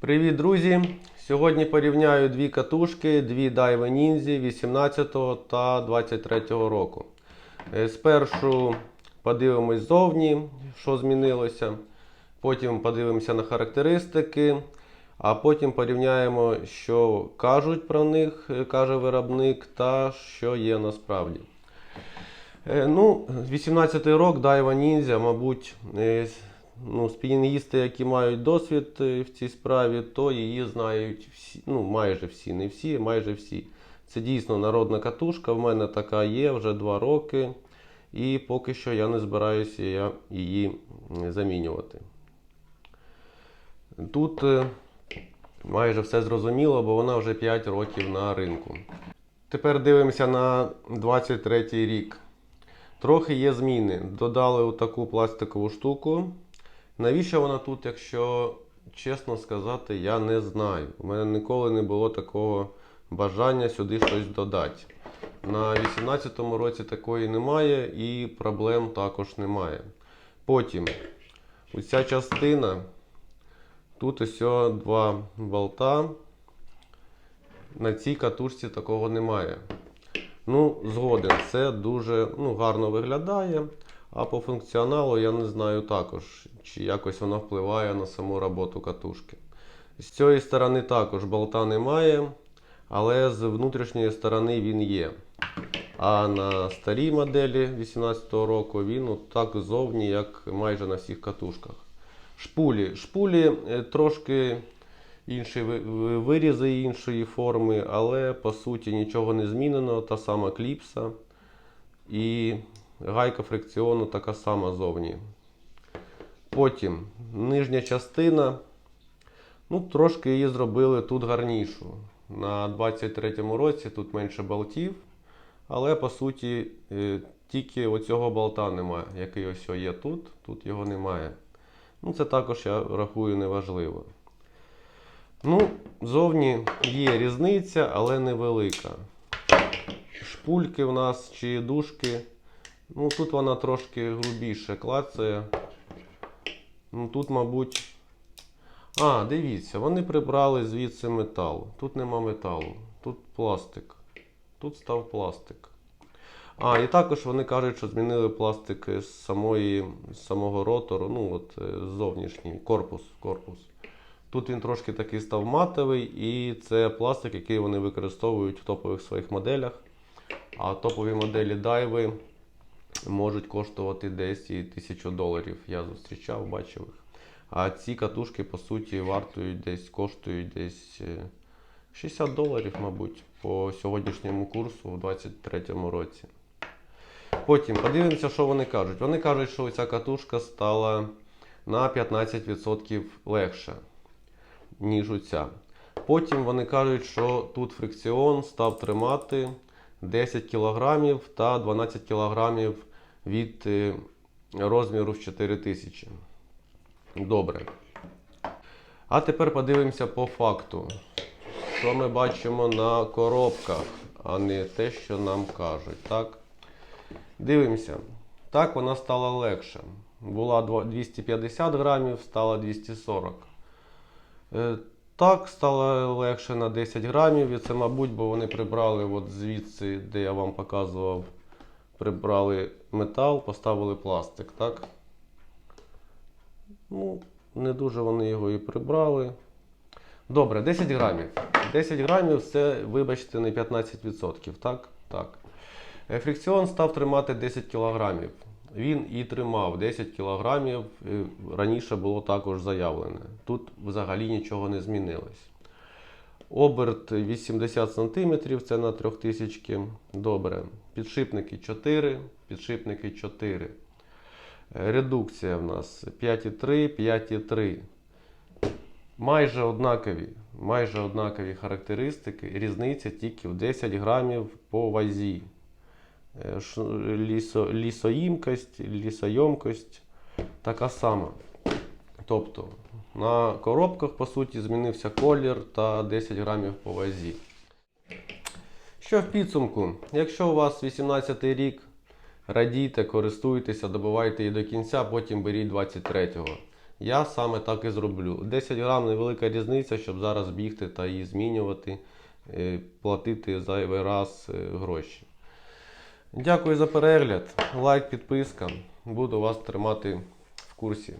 Привіт, друзі! Сьогодні порівняю дві катушки, дві Daiwa Ninja 18 та 23 року. Е, Спершу подивимось зовні, що змінилося. Потім подивимося на характеристики, а потім порівняємо, що кажуть про них, е, каже виробник, та що є насправді. Е, Ну, 18-й рок Daiwa Ninja, мабуть, ну, спінінгісти, які мають досвід е, в цій справі, то її знають всі, ну, майже всі, не всі, майже всі. Це дійсно народна катушка. В мене така є вже 2 роки, і поки що я не збираюся я її замінювати. Тут е, майже все зрозуміло, бо вона вже 5 років на ринку. Тепер дивимося на 23 рік. Трохи є зміни. Додали таку пластикову штуку. Навіщо вона тут, якщо чесно сказати, я не знаю. У мене ніколи не було такого бажання сюди щось додати. На 18-му році такої немає і проблем також немає. Потім, оця частина, тут ось два болта. На цій катушці такого немає. Ну, згоден, це дуже ну, гарно виглядає. А по функціоналу я не знаю також, чи якось вона впливає на саму роботу катушки. З цієї сторони також болта немає, але з внутрішньої сторони він є. А на старій моделі 2018 року він так зовні, як майже на всіх катушках. Шпулі. Шпулі е, трошки інші ви- ви- вирізи іншої форми, але по суті нічого не змінено. Та сама кліпса. І гайка фрикціону така сама зовні. Потім нижня частина. Ну, трошки її зробили тут гарнішу. На 23-му році тут менше болтів, але по суті е, тільки оцього болта немає, який ось є тут, тут його немає. Ну, це також я рахую неважливо. Ну, зовні є різниця, але невелика. Шпульки в нас чи дужки. Ну, тут вона трошки грубіше клацає. Ну, тут, мабуть. А, дивіться, вони прибрали звідси метал. Тут нема металу. Тут пластик. Тут став пластик. А, і також вони кажуть, що змінили пластик з самої, з самого ротору, ну от е, зовнішній корпус, корпус. Тут він трошки такий став матовий, і це пластик, який вони використовують в топових своїх моделях. А топові моделі Дайви можуть коштувати десь і 1000 доларів. Я зустрічав, бачив їх. А ці катушки, по суті, вартують десь, коштують десь е, 60 доларів, мабуть, по сьогоднішньому курсу у 2023 році. Потім подивимося, що вони кажуть. Вони кажуть, що ця катушка стала на 15% легша, ніж оця. Потім вони кажуть, що тут фрикціон став тримати 10 кг та 12 кг від е, розміру в 4000. Добре. А тепер подивимося по факту. Що ми бачимо на коробках, а не те, що нам кажуть. Так? Дивимося. Так вона стала легше. Була 250 грамів, стала 240. Так, стало легше на 10 грамів. І це, мабуть, бо вони прибрали от звідси, де я вам показував, прибрали метал, поставили пластик. Так? Ну, не дуже вони його і прибрали. Добре, 10 грамів. 10 грамів це, вибачте, не 15%. Так? Так. Фрикціон став тримати 10 кілограмів. Він і тримав 10 кілограмів. Раніше було також заявлене. Тут взагалі нічого не змінилось. Оберт 80 см, це на 3000. Добре. Підшипники 4, підшипники 4. Е, Редукція в нас 5,3, 5,3. Майже однакові, майже однакові характеристики. Різниця тільки в 10 грамів по вазі. Е, лісо, лісоїмкость, лісойомкость така сама. Тобто на коробках, по суті, змінився колір та 10 грамів по вазі. Що в підсумку? Якщо у вас 18 рік, радійте, користуйтеся, добувайте її до кінця, потім беріть 23-го. Я саме так і зроблю. 10 грам невелика різниця, щоб зараз бігти та її змінювати, е, платити зайвий раз е, гроші. Дякую за перегляд, лайк, підписка. Буду вас тримати в курсі.